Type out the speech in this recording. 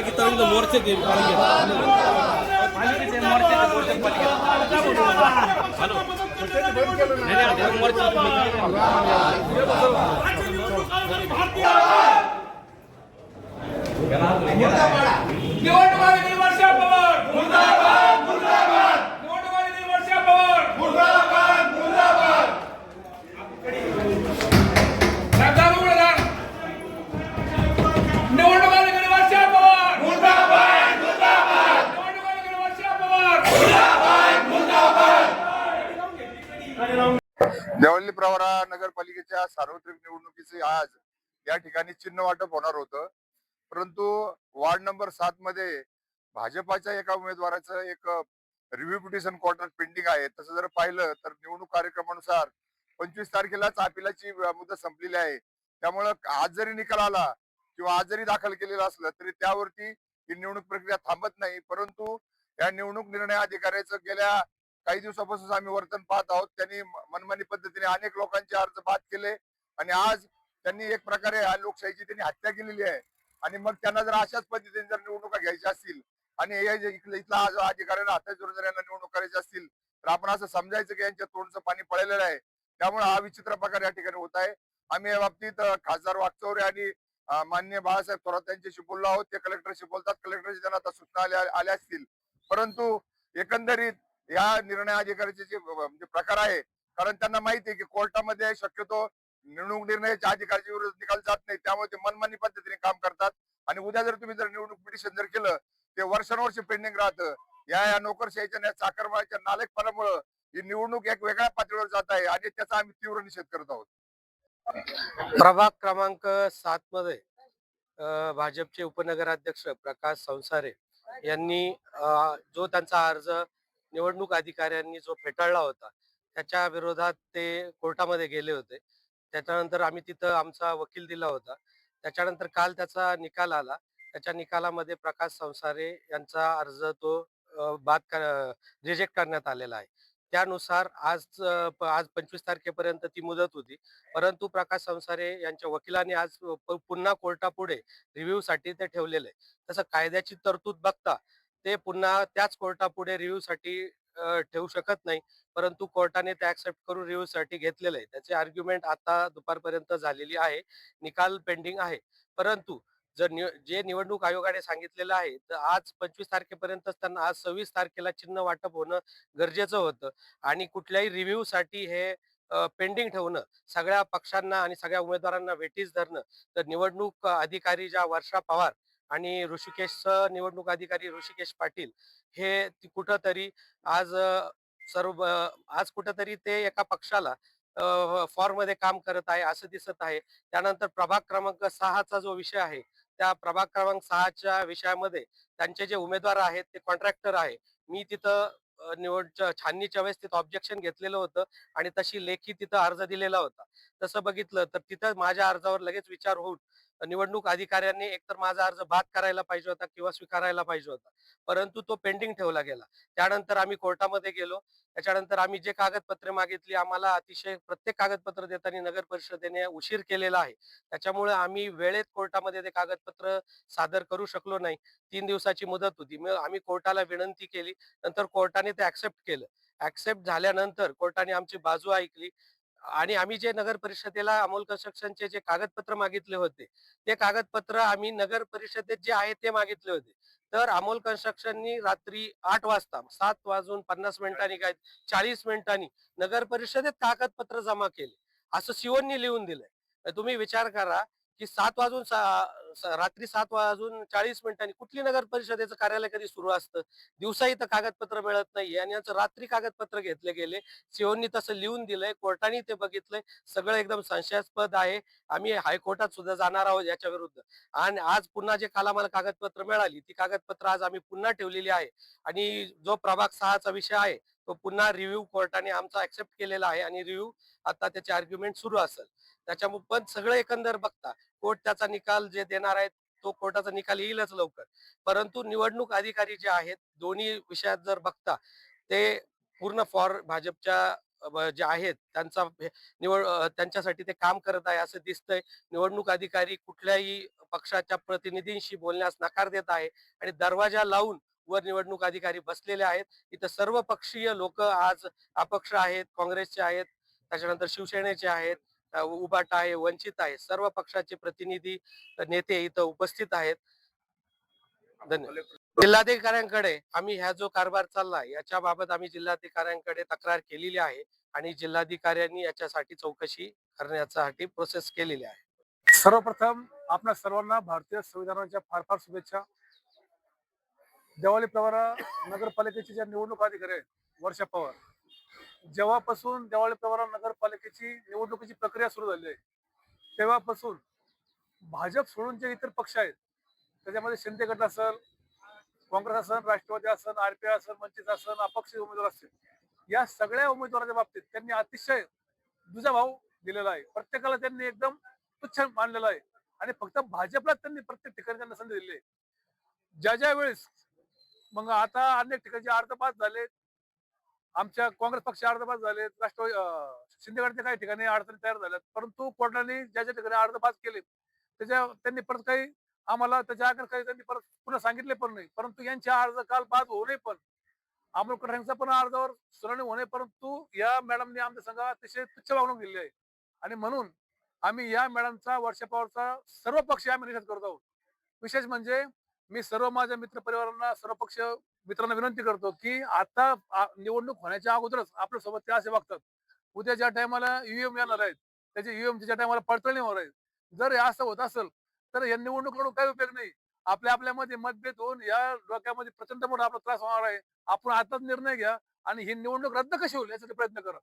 बाकी तर एकदम मोर्चे ते पालिकेचे मोर्चे ते मोर्चे पालिकेत. हॅलो. नाही, नाही, ते मोर्चे निवडणूक आयोगाने वर्षा पवार मुर्दाबाद मुर्दाबाद निवडणूक आयोगाने वर्षा पवार मुर्दाबाद मुर्दाबाद सरदार उघडदार निवडणूक आयोगाने वर्षा पवार मुर्दाबाद मुर्दाबाद निवडणूक आयोगाने वर्षा पवार देवल्ली प्रवरा नगरपालिकेच्या सार्वत्रिक निवडणुकीचे आज या ठिकाणी चिन्ह वाटप होणार होतं. परंतु वार्ड नंबर सात मध्ये भाजपाच्या एका उमेदवाराचं एक रिव्ह्यू पिटिशन क्वार्टर पेंडिंग आहे. तसं जर पाहिलं तर निवडणूक कार्यक्रमानुसार पंचवीस तारखेलाच अपिलाची मुदत संपलेली आहे. त्यामुळं आज जरी निकाल आला किंवा आज जरी दाखल केलेलं असलं तरी त्यावरती ही निवडणूक प्रक्रिया थांबत नाही. परंतु या निवडणूक निर्णय अधिकाऱ्याचं गेल्या काही दिवसापासून आम्ही वर्तन पाहत आहोत. त्यांनी मनमानी पद्धतीने अनेक लोकांचे अर्ज बाद केले आणि आज त्यांनी एक प्रकारे या लोकशाहीची त्यांनी हत्या केलेली आहे. आणि मग त्यांना जर अशाच पद्धतीने जर निवडणुका घ्यायच्या असतील आणि इथला आज अधिकाऱ्यांना हातात जर यांना निवडणूक करायची असतील तर आपण असं समजायचं की यांच्या तोंडचं पाणी पळलेलं आहे. त्यामुळे हा विचित्र प्रकार या ठिकाणी होत आहे. आम्ही या बाबतीत खासदार वागचौरे आणि मान्य बाळासाहेब थोरात यांच्याशी बोललो आहोत. ते कलेक्टरशी बोलतात. कलेक्टरशी त्यांना आता सूचना आल्या आल्या असतील. परंतु एकंदरीत या निर्णय अधिकाऱ्याचे जे म्हणजे प्रकार आहे. कारण त्यांना माहिती आहे की कोर्टामध्ये शक्यतो निवडणूक निर्णयाच्या अधिकाराच्या विरोधात निकाल जात नाही त्यामुळे ते मनमानी पद्धतीने काम करतात. आणि उद्या जर तुम्ही जर निवडणूक पिटिशन जर केलं ते वर्षानुवर्ष पेंडिंग राहतं. या या नोकरशाहीच्या या चाकरमाळ्याच्या नालेकपणामुळं ही निवडणूक एक वेगळ्या पातळीवर जात आहे आणि त्याचा आम्ही तीव्र निषेध करत आहोत. प्रभाग क्रमांक सात मध्ये भाजपचे उपनगराध्यक्ष प्रकाश संसारे यांनी जो त्यांचा अर्ज निवडणूक अधिकाऱ्यांनी जो फेटाळला होता त्याच्या विरोधात ते कोर्टामध्ये गेले होते. त्याच्यानंतर आम्ही तिथं आमचा वकील दिला होता. त्याच्यानंतर काल त्याचा निकाल आला. त्याच्या निकालामध्ये प्रकाश संसारे यांचा अर्ज तो बाद बाद रिजेक्ट करण्यात आलेला आहे. त्यानुसार आज आज पंचवीस तारखेपर्यंत ती मुदत होती. परंतु प्रकाश संसारे यांच्या वकिलांनी आज पुन्हा कोर्टापुढे रिव्ह्यू साठी ते ठेवलेले. तसं कायद्याची तरतूद बघता ते पुन्हा त्याच कोर्टापुढे रिव्ह्यूसाठी ठेवू शकत नाही. परंतु कोर्टाने ते ऍक्सेप्ट करून रिव्ह्यू साठी घेतलेलं आहे. त्याचे आर्ग्युमेंट आता दुपारपर्यंत झालेली आहे. निकाल पेंडिंग आहे. परंतु जर निव- जे निवडणूक आयोगाने सांगितलेलं आहे तर आज पंचवीस तारखेपर्यंतच त्यांना आज सव्वीस तारखेला चिन्ह वाटप होणं गरजेचं होतं. आणि कुठल्याही रिव्ह्यूसाठी हे पेंडिंग ठेवणं सगळ्या पक्षांना आणि सगळ्या उमेदवारांना वेटीस धरणं तर निवडणूक अधिकारी ज्या वर्षा पवार आणि ऋषिकेश निवडणूक अधिकारी ऋषिकेश पाटील हे कुठंतरी आज सर्व आज कुठंतरी ते एका पक्षाला फॉर्ममध्ये काम करत आहे असं दिसत आहे. त्यानंतर प्रभाग क्रमांक सहाचा जो विषय आहे त्या प्रभाग क्रमांक सहाच्या विषयामध्ये त्यांचे जे उमेदवार आहेत ते कॉन्ट्रॅक्टर आहे. मी तिथं निवड छाननीच्या वेळेस तिथं ऑब्जेक्शन घेतलेलं होतं आणि तशी लेखी तिथं अर्ज दिलेला होता. तसं बघितलं तर तिथं माझ्या अर्जावर लगेच विचार होऊन निवडणूक अधिकाऱ्यांनी एकतर माझा अर्ज बाद करायला पाहिजे होता किंवा स्वीकारायला पाहिजे होता. परंतु तो पेंडिंग ठेवला गेला. त्यानंतर आम्ही कोर्टामध्ये गेलो. त्याच्यानंतर आम्ही जे कागदपत्रे मागितली आम्हाला अतिशय प्रत्येक कागदपत्र देताना नगर परिषदेने उशीर केलेला आहे. त्याच्यामुळे आम्ही वेळेत कोर्टामध्ये ते कागदपत्र सादर करू शकलो नाही. तीन दिवसाची मुदत होती. मग आम्ही कोर्टाला विनंती केली. नंतर कोर्टाने ते ऍक्सेप्ट केलं. ऍक्सेप्ट झाल्यानंतर कोर्टाने आमची बाजू ऐकली. आणि आम्ही जे नगर परिषदेला अमोल कन्स्ट्रक्शनचे जे कागदपत्र मागितले होते ते कागदपत्र आम्ही नगर परिषदेत जे आहे ते मागितले होते. तर अमोल कन्स्ट्रक्शननी रात्री आठ वाजता सात वाजून पन्नास मिनिटांनी काय चाळीस मिनिटांनी नगर परिषदेत कागदपत्र जमा केले. असं सिओननी लिहून दिलंय. तर तुम्ही विचार करा की सात वाजून सा- रात्री सात वाजून चाळीस मिनिटांनी कुठली नगर परिषदेचं कार्यालय कधी सुरू असतं? दिवसा इथं कागदपत्र मिळत नाही आणि याचं रात्री कागदपत्र घेतले गेले. सिओननी तसं लिहून दिलंय कोर्टाने ते बघितलंय. सगळं एकदम संशयास्पद आहे. आम्ही हायकोर्टात सुद्धा जाणार आहोत याच्या विरुद्ध. आणि आज पुन्हा जे काल आम्हाला कागदपत्र मिळाली ती कागदपत्र आज आम्ही पुन्हा ठेवलेली आहे. आणि जो प्रभाग सहाचा विषय आहे तो पुन्हा रिव्ह्यू कोर्टाने आमचा ऍक्सेप्ट केलेला आहे आणि रिव्ह्यू आता त्याचे आर्ग्युमेंट सुरू असेल. त्याच्यामुळे पण सगळं एकंदर बघता कोर्ट त्याचा निकाल जे देणार आहेत तो कोर्टाचा निकाल येईलच लवकर. परंतु निवडणूक अधिकारी जे आहेत दोन्ही विषयात जर बघता ते पूर्ण फॉर भाजपच्या जे आहेत त्यांचा निवड त्यांच्यासाठी ते काम करत आहे असं दिसतंय. निवडणूक अधिकारी कुठल्याही पक्षाच्या प्रतिनिधींशी बोलण्यास नकार देत आहे आणि दरवाजा लावून वर निवडणूक अधिकारी बसलेले आहेत. इथं सर्व पक्षीय लोक आज अपक्ष आहेत काँग्रेसचे आहेत त्याच्यानंतर शिवसेनेचे आहेत उबाटा आहे वंचित आहे सर्व पक्षाचे प्रतिनिधी नेते इथं उपस्थित आहेत. धन्यवाद जिल्हाधिकाऱ्यांकडे आम्ही ह्या जो कारभार चाललाय याच्या बाबत आम्ही जिल्हाधिकाऱ्यांकडे तक्रार केलेली आहे आणि जिल्हाधिकाऱ्यांनी याच्यासाठी चौकशी करण्यासाठी प्रोसेस केलेली आहे. सर्वप्रथम आपल्या सर्वांना भारतीय संविधानाच्या फार फार शुभेच्छा. देवाली प्रवरा नगरपालिकेची ज्या निवडणूक अधिकारी आहेत वर्षा पवार जेव्हापासून देवाळी प्रवरा नगरपालिकेची निवडणुकीची प्रक्रिया सुरू झाली आहे तेव्हापासून भाजप सोडून जे इतर पक्ष आहेत त्याच्यामध्ये शिंदे गट असेल काँग्रेस असेल राष्ट्रवादी असेल आरपीआय असेल वंचित असेल अपक्ष उमेदवार असतील या सगळ्या उमेदवाराच्या बाबतीत त्यांनी अतिशय दुजाभाव दिलेला आहे. प्रत्येकाला त्यांनी एकदम तुच्छ मानलेला आहे आणि फक्त भाजपला त्यांनी प्रत्येक ठिकाणी त्यांना संधी दिली आहे. ज्या ज्या वेळेस मग आता अनेक ठिकाणी अर्ध पास झाले आमच्या काँग्रेस पक्ष अर्धपास झाले राष्ट्रवादी शिंदेगडच्या काही ठिकाणी अडचणी तयार झाल्यात. परंतु कोर्टाने ज्या ज्या ठिकाणी अर्धपास केले त्याच्या त्यांनी परत काही आम्हाला त्याच्या आगर काही त्यांनी परत पुन्हा सांगितले पण नाही. परंतु यांच्या अर्ज काल पास होणे पण अमोल यांचा पण अर्जावर सुनावणी होणे परंतु या मॅडमने आमच्या संघ अतिशय तुच्छ वागणूक दिली आहे. आणि म्हणून आम्ही या मॅडमचा वर्षापावरचा सर्व पक्ष आम्ही निषेध करत आहोत. विशेष म्हणजे मी सर्व माझ्या मित्र परिवारांना सर्व पक्ष मित्रांना विनंती करतो की आता निवडणूक होण्याच्या अगोदरच आपल्यासोबत ते असे वागतात उद्या ज्या टायमाला युएम येणार आहेत त्याचे युएम ज्या टायमाला पडताळणी होणार आहेत जर हे असं होत असेल तर या निवडणूक लढून काही उपयोग नाही. आपल्या आपल्यामध्ये मतभेद होऊन या डोक्यामध्ये प्रचंड मोठा आपला त्रास होणार आहे. आपण आताच निर्णय घ्या आणि ही निवडणूक रद्द कशी होईल यासाठी प्रयत्न करा.